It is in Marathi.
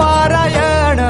ಪಾರಾಯಣ